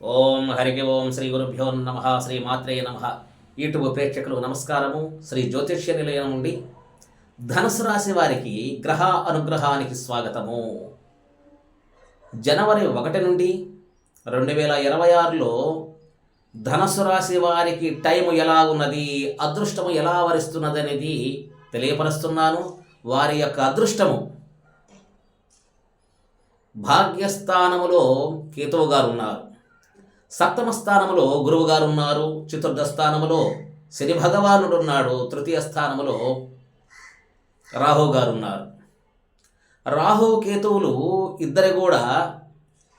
ఓం హరికి ఓం శ్రీ గురుభ్యో నమ శ్రీ మాత్రేయ నమ. యూట్యూబ్ ప్రేక్షకులు నమస్కారము. శ్రీ జ్యోతిష్య నిలయం నుండి ధనుసు రాశి వారికి గ్రహ అనుగ్రహానికి స్వాగతము. జనవరి ఒకటి నుండి రెండు వేల ఇరవై ఆరులో ధనస్సు రాశి వారికి టైం ఎలా ఉన్నది అదృష్టము ఎలా వరిస్తున్నది అనేది తెలియపరుస్తున్నాను. వారి యొక్క అదృష్టము భాగ్యస్థానములో కేతువు గారు ఉన్నారు. సప్తమ స్థానములో గురువుగారు ఉన్నారు చతుర్థ స్థానములో శని భగవానుడు ఉన్నాడు తృతీయ స్థానములో రాహు గారు ఉన్నారు రాహు కేతువులు ఇద్దరు కూడా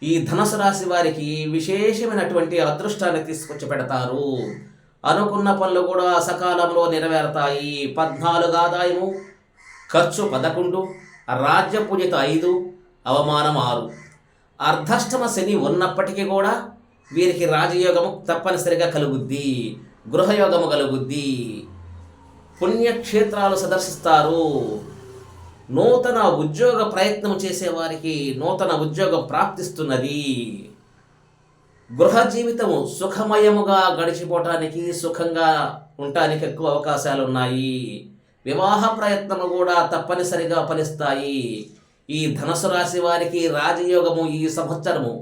ఈ ధనసు రాశి వారికి విశేషమైనటువంటి అదృష్టాన్ని తీసుకొచ్చి పెడతారు. అనుకున్న పనులు కూడా సకాలంలో నెరవేరుతాయి. పద్నాలుగు ఆదాయము ఖర్చు పదకొండు రాజ్య పూజిత ఐదు అవమానం ఆరు. అర్ధష్టమ శని ఉన్నప్పటికీ కూడా వీరికి రాజయోగము తప్పనిసరిగా కలుగుద్ది గృహయోగము కలుగుద్ది. పుణ్యక్షేత్రాలు సందర్శిస్తారు. నూతన ఉద్యోగ ప్రయత్నం చేసేవారికి నూతన ఉద్యోగం ప్రాప్తిస్తున్నది. గృహ జీవితము సుఖమయముగా గడిచిపోవటానికి సుఖంగా ఉండటానికి ఎక్కువ అవకాశాలు ఉన్నాయి వివాహ ప్రయత్నము కూడా తప్పనిసరిగా ఫలిస్తాయి. ఈ ధనుసు రాశి వారికి రాజయోగము ఈ సంవత్సరము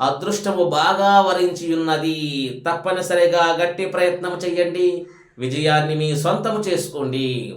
అదృష్టము బాగా వరించి ఉన్నది తప్పనిసరిగా గట్టి ప్రయత్నం చెయ్యండి. విజయాన్ని మీ సొంతము చేసుకోండి.